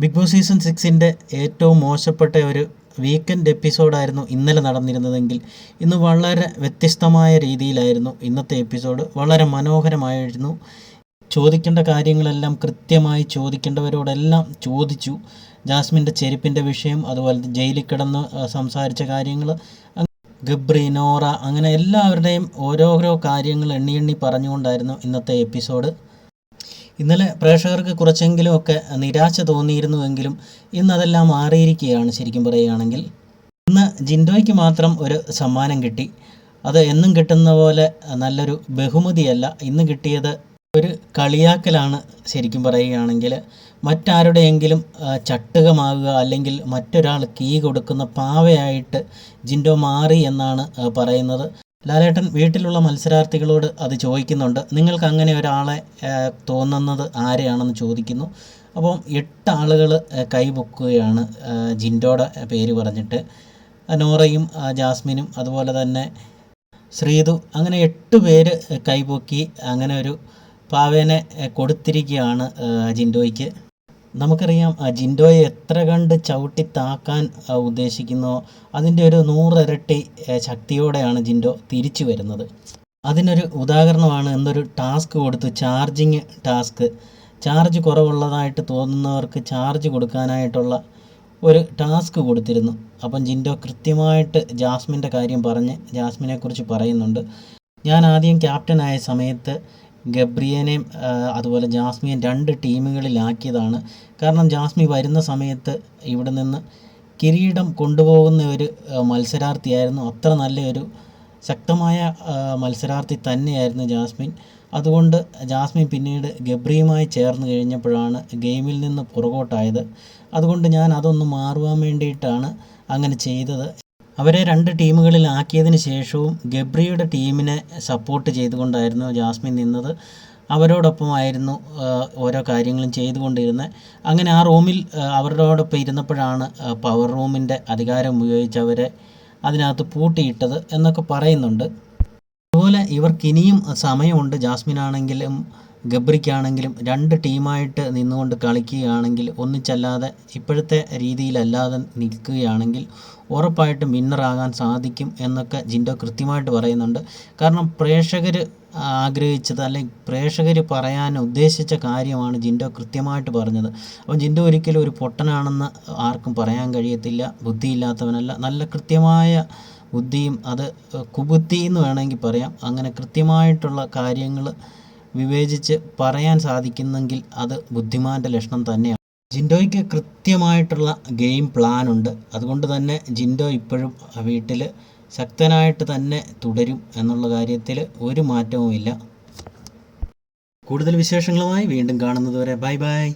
Big boss season സിക്സിന്റെ ഏറ്റവും മോശപ്പെട്ട ഒരു വീക്കെൻഡ് എപ്പിസോഡായിരുന്നു ഇന്നലെ നടന്നിരുന്നതെങ്കിൽ. ഇന്ന് വളരെ വ്യത്യസ്തമായ രീതിയിലായിരുന്നു ഇന്നത്തെ എപ്പിസോഡ്. വളരെ മനോഹരമായിരുന്നു. ചോദിക്കേണ്ട കാര്യങ്ങളെല്ലാം കൃത്യമായി ചോദിക്കേണ്ടവരോടെല്ലാം ചോദിച്ചു. ജാസ്മിന്റെ ചെരുപ്പിന്റെ വിഷയം അതുപോലെ ജയിലിൽ കിടന്ന് സംസാരിച്ച കാര്യങ്ങൾ ഗബ്രി നോറ അങ്ങനെ എല്ലാവരുടെയും ഓരോരോ കാര്യങ്ങൾ എണ്ണി എണ്ണി പറഞ്ഞുകൊണ്ടായിരുന്നു ഇന്നത്തെ എപ്പിസോഡ്. ഇന്നലെ പ്രേക്ഷകർക്ക് കുറച്ചെങ്കിലും ഒക്കെ നിരാശ തോന്നിയിരുന്നുവെങ്കിലും ഇന്ന് അതെല്ലാം മാറിയിരിക്കുകയാണ് ശരിക്കും പറയുകയാണെങ്കിൽ. ഇന്ന് ജിൻഡോയ്ക്ക് മാത്രം ഒരു സമ്മാനം കിട്ടി. അത് എന്നും കിട്ടുന്ന പോലെ നല്ലൊരു ബഹുമതിയല്ല. ഇന്ന് കിട്ടിയത് ഒരു കളിയാക്കലാണ് ശരിക്കും പറയുകയാണെങ്കിൽ. മറ്റാരുടെയെങ്കിലും ചട്ടുകമാകുക അല്ലെങ്കിൽ മറ്റൊരാൾ കീ കൊടുക്കുന്ന പാവയായിട്ട് ജിൻഡോ മാറി എന്നാണ് പറയുന്നത്. ലാലേട്ടൻ വീട്ടിലുള്ള മത്സരാർത്ഥികളോട് അത് ചോദിക്കുന്നുണ്ട്. നിങ്ങൾക്ക് അങ്ങനെ ഒരാളെ തോന്നുന്നത് ആരെയാണെന്ന് ചോദിക്കുന്നു. അപ്പം എട്ട് ആളുകൾ കൈപൊക്കുകയാണ്. ജിൻഡോടെ പേര് പറഞ്ഞിട്ട്. നോറയും ജാസ്മിനും അതുപോലെ തന്നെ ശ്രീതു അങ്ങനെ എട്ട് പേര് കൈപൊക്കി അങ്ങനെ ഒരു പാവേനെ കൊടുത്തിരിക്കുകയാണ് ജിൻഡോയ്ക്ക്. നമുക്കറിയാം ജിൻഡോയെ എത്ര കണ്ട് ചവിട്ടി താക്കാൻ ഉദ്ദേശിക്കുന്നോ. അതിന്റെ ഒരു നൂറിരട്ടി ശക്തിയോടെയാണ് ജിൻഡോ തിരിച്ചു വരുന്നത്. അതിനൊരു ഉദാഹരണമാണ് എന്നൊരു ടാസ്ക് കൊടുത്തു ചാർജിങ് ടാസ്ക്. ചാർജ് കുറവുള്ളതായിട്ട് തോന്നുന്നവർക്ക് ചാർജ് കൊടുക്കാനായിട്ടുള്ള ഒരു ടാസ്ക് കൊടുത്തിരുന്നു. അപ്പം ജിൻഡോ കൃത്യമായിട്ട് ജാസ്മിന്റെ കാര്യം പറഞ്ഞ് ജാസ്മിനെക്കുറിച്ച് പറയുന്നുണ്ട്. ഞാൻ ആദ്യം ക്യാപ്റ്റനായ സമയത്ത് ഗബ്രിയനെയും അതുപോലെ ജാസ്മിയും രണ്ട് ടീമുകളിലാക്കിയതാണ്. കാരണം ജാസ്മി വരുന്ന സമയത്ത് ഇവിടെ നിന്ന് കിരീടം കൊണ്ടുപോകുന്ന ഒരു മത്സരാർത്ഥിയായിരുന്നു. അത്ര നല്ലൊരു ശക്തമായ മത്സരാർത്ഥി തന്നെയായിരുന്നു ജാസ്മിൻ. അതുകൊണ്ട് ജാസ്മിൻ പിന്നീട് ഗബ്രിയുമായി ചേർന്ന് കഴിഞ്ഞപ്പോഴാണ് ഗെയിമിൽ നിന്ന് പുറകോട്ടായത്. അതുകൊണ്ട് ഞാൻ അതൊന്ന് മാറുവാൻ വേണ്ടിയിട്ടാണ് അങ്ങനെ ചെയ്തത്. അവരെ രണ്ട് ടീമുകളിൽ ടീമുകളിലാക്കിയതിന് ശേഷവും ഗബ്രിയുടെ ടീമിനെ സപ്പോർട്ട് ചെയ്തുകൊണ്ടായിരുന്നു ജാസ്മിൻ നിന്നത്. അവരോടൊപ്പമായിരുന്നു ഓരോ കാര്യങ്ങളും ചെയ്തുകൊണ്ടിരുന്നത്. അങ്ങനെ ആ റൂമിൽ അവരോടൊപ്പം ഇരുന്നപ്പോഴാണ് പവർ റൂമിന്റെ അധികാരം ഉപയോഗിച്ച് അവരെ അതിനകത്ത് പൂട്ടിയിട്ടത് എന്നൊക്കെ പറയുന്നുണ്ട്. അതുപോലെ ഇവർക്കിനിയും സമയമുണ്ട് സമയമുണ്ട്. ജാസ്മിനാണെങ്കിലും ഗബ്രിക്കാണെങ്കിലും രണ്ട് ടീമായിട്ട് നിന്നുകൊണ്ട് കളിക്കുകയാണെങ്കിൽ ഒന്നിച്ചല്ലാതെ ഇപ്പോഴത്തെ രീതിയിലല്ലാതെ നിൽക്കുകയാണെങ്കിൽ ഉറപ്പായിട്ടും വിന്നറാകാൻ സാധിക്കും എന്നൊക്കെ ജിൻഡോ കൃത്യമായിട്ട് പറയുന്നുണ്ട്. കാരണം പ്രേക്ഷകർ ആഗ്രഹിച്ചത് അല്ലെങ്കിൽ പ്രേക്ഷകർ പറയാൻ ഉദ്ദേശിച്ച കാര്യമാണ് ജിൻഡോ കൃത്യമായിട്ട് പറഞ്ഞത്. അപ്പോൾ ജിൻഡോ ഒരിക്കലും ഒരു പൊട്ടനാണെന്ന് ആർക്കും പറയാൻ കഴിയത്തില്ല ബുദ്ധിയില്ലാത്തവനല്ല. നല്ല കൃത്യമായ ബുദ്ധിയും അത് കുബുദ്ധി എന്ന് വേണമെങ്കിൽ പറയാം. അങ്ങനെ കൃത്യമായിട്ടുള്ള കാര്യങ്ങൾ വിവേചിച്ച് പറയാൻ സാധിക്കുന്നെങ്കിൽ അത് ബുദ്ധിമാന്റെ ലക്ഷണം തന്നെയാണ്. ജിൻഡോയ്ക്ക് കൃത്യമായിട്ടുള്ള ഗെയിം പ്ലാൻ ഉണ്ട്. അതുകൊണ്ട് തന്നെ ജിൻഡോ ഇപ്പോഴും വീട്ടിൽ ശക്തനായിട്ട് തന്നെ തുടരും എന്നുള്ള കാര്യത്തിൽ ഒരു മാറ്റവുമില്ല. കൂടുതൽ വിശേഷങ്ങളുമായി വീണ്ടും കാണുന്നതുവരെ ബൈ ബൈ.